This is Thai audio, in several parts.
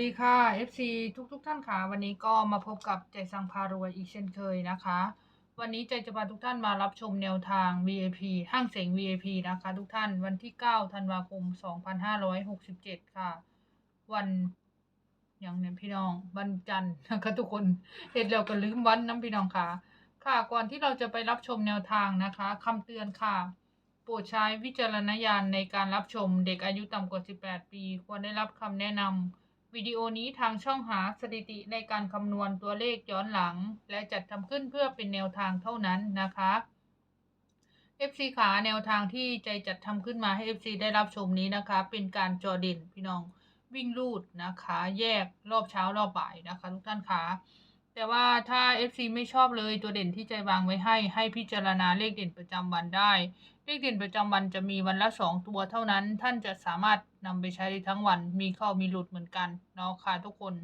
ดีค่ะ FC ทุกทุกๆท่านค่ะ วันนี้ก็มาพบกับใจสังพารวยอีกเช่นเคยนะคะ วันนี้ใจจะพาทุกท่านมารับชมแนวทาง VIP ห้างเสง VIP นะคะ ทุกท่านวันที่ 9 ธันวาคม 2567 ค่ะ วันอย่างเนี่ยพี่น้องวันจันทร์นะคะทุกคนเห็นแล้วก็ลืมวันน้ำพี่น้องค่ะ ค่ะก่อนที่เราจะไปรับชมแนวทางนะคะคำเตือนค่ะโปรดใช้วิจารณญาณในการรับชมเด็กอายุต่ำกว่า 18 ปี ควรได้รับคำแนะนำ วิดีโอนี้ทางช่องหาสถิติในการคำนวณตัวเลขย้อนหลัง และจัดทำขึ้นเพื่อเป็นแนวทางเท่านั้นนะคะ FC ขาแนวทางที่ใจจัดทำขึ้นมาให้ FC ได้รับชมนี้นะคะ เป็นการจอด่นพี่น้องวิ่งลูดนะคะ แยกรอบเช้ารอบบ่ายนะคะ ทุกท่านคะแต่ว่าถ้า FC ไม่ชอบเลยตัวเด่นที่ใจวางไว้ให้ให้พิจารณาเลขเด่นประจำวันได้ เลขเด่นประจำวันจะมีวันละสองตัวเท่านั้น ท่านจะสามารถนำไปใช้ได้ทั้งวัน มีเข้ามีหลุดเหมือนกันเนาะค่ะทุกคน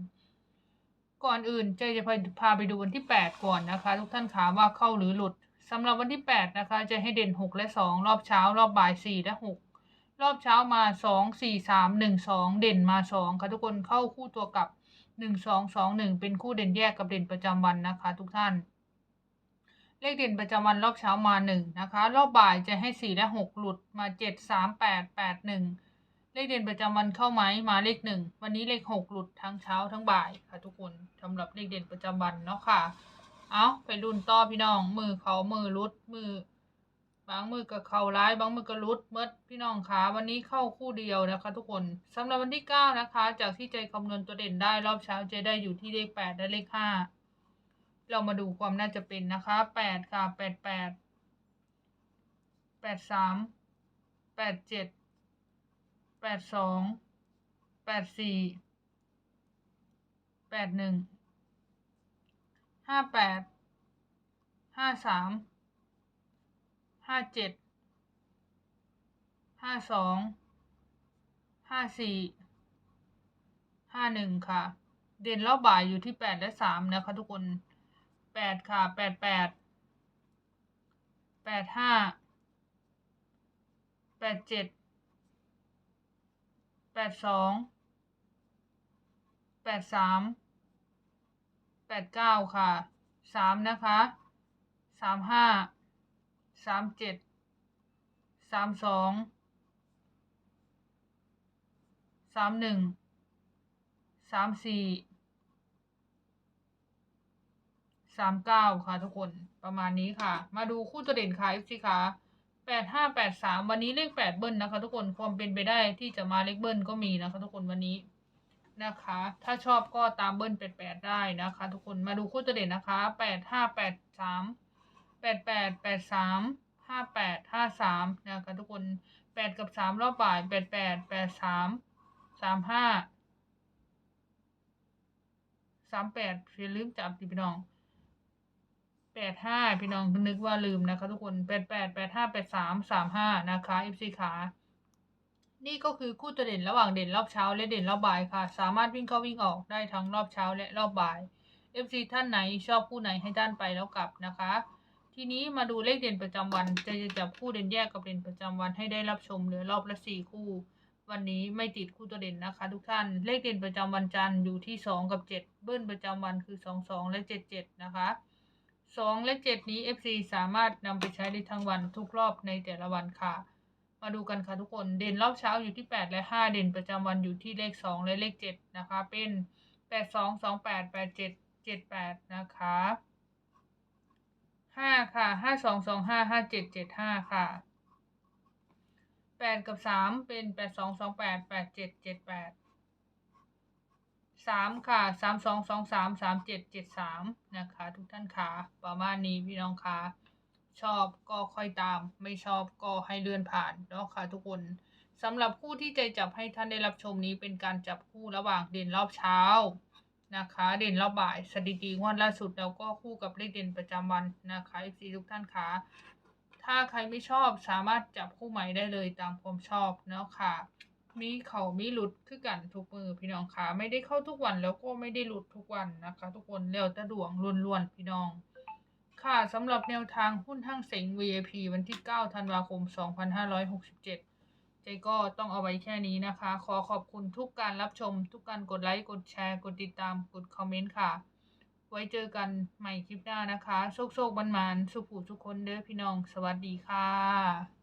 ก่อนอื่นเจจะพาพาไปดูวันที่ 8 ก่อนนะคะ ทุกท่านขาว่าเข้าหรือหลุดสำหรับวันที่ 8 นะคะ จะให้เด่น 6 และ 2 รอบเช้า รอบบ่าย 4 และ 6 รอบเช้ามา 2 4 3 1 2 เด่นมา 2 ค่ะทุกคนเข้าคู่ตัวกับ 1 2 2 1 เป็นคู่เด่นแยกกับเด่นประจำวันนะคะ ทุกท่าน เลขเด่นประจำวันรอบเช้ามาหนึ่งนะคะ รอบบ่ายจะให้สี่และหกหลุดมาเจ็ดสามแปดแปดหนึ่งเลขเด่นประจำวันเข้าไหมมาเลขหนึ่งวันนี้เลขหกหลุดทั้งเช้าทั้งบ่ายค่ะทุกคนสำหรับเลขเด่นประจำวันเนาะค่ะ เอาไปรุ่นต่อพี่น้อง มือเขามือรุดมือบางมือก็เขาร้ายบางมือก็รุดเมื่อพี่น้องคะวันนี้เข้าคู่เดียวนะคะ ทุกคนสำหรับวันที่เก้านะคะ จากที่ใจคำนวณตัวเด่นได้รอบเช้าใจได้อยู่ที่เลขแปดและเลขห้า เรามาดูความน่าจะเป็นนะคะแปดค่ะแปดแปดแปดสามแปดเจ็ดแปดสองแปดสี่แปดหนึ่งห้าแปดห้าสามห้าเจ็ดห้าสองห้าสี่ห้าหนึ่งค่ะ เด่นรอบบ่ายอยู่ที่แปดและสามนะคะทุกคน แปดค่ะแปดแปดแปดห้าแปดเจ็ดแปดสองแปดสามแปดเก้าค่ะสามนะคะสามห้าสามเจ็ดสามสองสามหนึ่งสามสี่ สามเก้าค่ะทุกคนประมาณนี้ค่ะ มาดูคู่ตัวเด่นค่ะ FC ค่ะแปดห้าแปดสามวันนี้เลขแปดเบิ้ลนะคะ ทุกคนความเป็นไปได้ที่จะมาเลขเบิ้ลก็มีนะคะ ทุกคนวันนี้นะคะ ถ้าชอบก็ตามเบิ้ลแปดแปดได้นะคะ ทุกคนมาดูคู่ตัวเด่นนะคะแปดห้าแปดสามแปดแปดแปดสามห้าแปดห้าสามนะคะทุกคนแปดกับสามรอบบ่ายแปดแปดแปดสามสามห้าสามแปดอย่าลืมจับดิพี่น้อง แปดห้าพี่น้องนึกว่าลืมนะคะทุกคนแปดแปดแปดห้าแปดสามสามห้านะคะ FC ขานี่ก็คือคู่ตัวเด่นระหว่างเด่นรอบเช้าและเด่นรอบบ่ายค่ะ สามารถวิ่งเข้าวิ่งออกได้ทั้งรอบเช้าและรอบบ่าย FC ท่านไหนชอบคู่ไหนให้ด้านไปแล้วกลับนะคะ ทีนี้มาดูเลขเด่นประจำวันจะจะจับคู่เด่นแยกกับเด่นประจำวันให้ได้รับชมเหลือรอบละสี่คู่ วันนี้ไม่ติดคู่ตัวเด่นนะคะ ทุกท่านเลขเด่นประจำวันจันทร์อยู่ที่สองกับเจ็ดเบิ้ลประจำวันคือสองสองและเจ็ดเจ็ดนะคะ สองและเจ็ดนี้ FC สามารถนำไปใช้ได้ทั้งวันทุกรอบในแต่ละวันค่ะ มาดูกันค่ะทุกคน เด่นรอบเช้าอยู่ที่ 8 และ 5 เด่นประจำวันอยู่ที่เลข 2 และเลข 7 นะคะ เป็น 8 2 2 8 8 7 7 8 นะคะ 5 ค่ะ 5 2 2 5 5 7 7 5 ค่ะ 8 กับ 3 เป็น 8 2 2 8 8 7 7 8 สามค่ะสามสองสองสามสามเจ็ดเจ็ดสามนะคะ ทุกท่านค่ะประมาณนี้พี่น้องค่ะชอบก็ค่อยตาม ไม่ชอบก็ให้เลื่อนผ่านเนาะค่ะทุกคนสำหรับคู่ที่ใจจับให้ท่านได้รับชมนี้เป็นการจับคู่ระหว่างเด่นรอบเช้านะคะ เด่นรอบบ่ายสถิติงวดล่าสุดแล้วก็คู่กับเลขเด่นประจำวันนะคะ FC ทุกท่านค่ะถ้าใครไม่ชอบสามารถจับคู่ใหม่ได้เลยตามความชอบเนาะค่ะ มีเขามีหลุดคือกันทุกมือพี่น้องคะไม่ได้เข้าทุกวันแล้วก็ไม่ได้หลุดทุกวันนะคะ ทุกคนแล้วแต่ดวงล้วนๆพี่น้อง ค่ะสำหรับแนวทางหุ้นห้างเสง VIP วันที่ 9 ธันวาคม 2567 ใจก็ต้องเอาไว้แค่นี้นะคะ ขอขอบคุณทุกการรับชม ทุกการกดไลค์กดแชร์ กดติดตามกดคอมเมนต์ค่ะ ไว้เจอกันใหม่คลิปหน้านะคะ โชคโชคบันมานสุขผู้ทุกคนเด้อพี่น้อง สวัสดีค่ะ